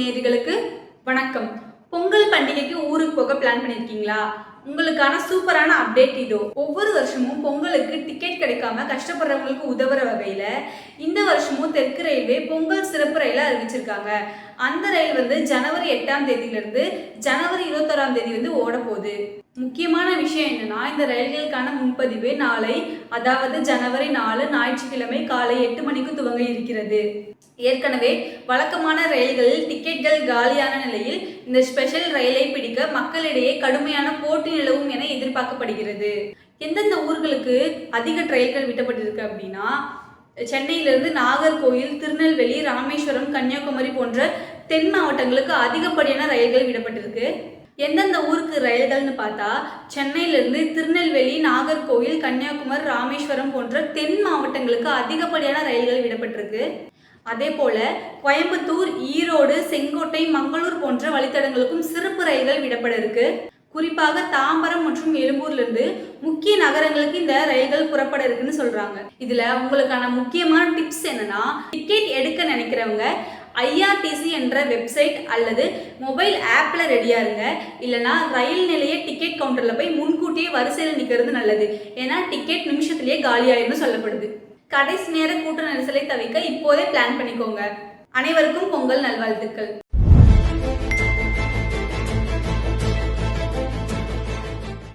நேர்களுக்கு வணக்கம். பொங்கல் பண்டிகைக்கு ஊருக்கு போக பிளான் பண்ணியிருக்கீங்களா உங்களுக்கான சூப்பரான அப்டேட் இதோ. ஒவ்வொரு வருஷமும் பொங்கலுக்கு டிக்கெட் கிடைக்காம கஷ்டப்படுறவங்களுக்கு உதவுற வகையில இந்த வருஷமும் தெற்கு ரயில்வே பொங்கல் சிறப்பு ரயிலை அறிவிச்சிருக்காங்க. அந்த ரயில் வந்து ஜனவரி எட்டாம் தேதியிலிருந்து ஜனவரி இருபத்தோராம் தேதி வந்து ஓட போகுது முக்கியமான விஷயம் என்னன்னா இந்த ரயில்களுக்கான முன்பதிவு நாளை அதாவது ஜனவரி நாலு ஞாயிற்றுக்கிழமை காலை எட்டு மணிக்கு துவங்க இருக்கிறது. ஏற்கனவே வழக்கமான ரயில்களில் டிக்கெட்கள் காலியான நிலையில் இந்த ஸ்பெஷல் ரயிலை பிடிக்க மக்களிடையே கடுமையான போட்டி நிலவும் என எதிர்பார்க்கப்படுகிறது. எந்தெந்த ஊர்களுக்கு அதிக ட்ரெயில்கள் விட்டப்பட்டிருக்கு அப்படின்னா சென்னையிலிருந்து நாகர்கோயில் திருநெல்வேலி ராமேஸ்வரம் கன்னியாகுமரி போன்ற தென் மாவட்டங்களுக்கு அதிகப்படியான ரயில்கள் விடப்பட்டிருக்கு. எந்தெந்த ஊருக்கு ரயில்கள்னு பார்த்தா சென்னையிலிருந்து திருநெல்வேலி நாகர்கோவில் கன்னியாகுமரி ராமேஸ்வரம் போன்ற தென் மாவட்டங்களுக்கு அதிகப்படியான ரயில்கள் விடப்பட்டிருக்கு. அதே போல கோயம்புத்தூர் ஈரோடு செங்கோட்டை மங்களூர் போன்ற வழித்தடங்களுக்கும் சிறப்பு ரயில்கள் விடப்பட இருக்கு குறிப்பாக தாம்பரம் மற்றும் எழும்பூர்லேருந்து முக்கிய நகரங்களுக்கு இந்த ரயில்கள் புறப்பட இருக்குன்னு சொல்கிறாங்க இதில் உங்களுக்கான முக்கியமான டிப்ஸ் என்னன்னா டிக்கெட் எடுக்க நினைக்கிறவங்க ஐஆர்டிசி என்ற வெப்சைட் அல்லது மொபைல் ஆப்பில் ரெடியாக இருங்க. இல்லைனா ரயில் நிலைய டிக்கெட் கவுண்டரில் போய் முன்கூட்டியே வரிசையில் நிற்கிறது நல்லது. ஏன்னா டிக்கெட் நிமிஷத்துலேயே காலியாயிரும்னு சொல்லப்படுது. கடைசி நேர கூட்ட நெரிசலை தவிர்க்க இப்போதே பிளான் பண்ணிக்கோங்க. அனைவருக்கும் பொங்கல் நல்வாழ்த்துக்கள்.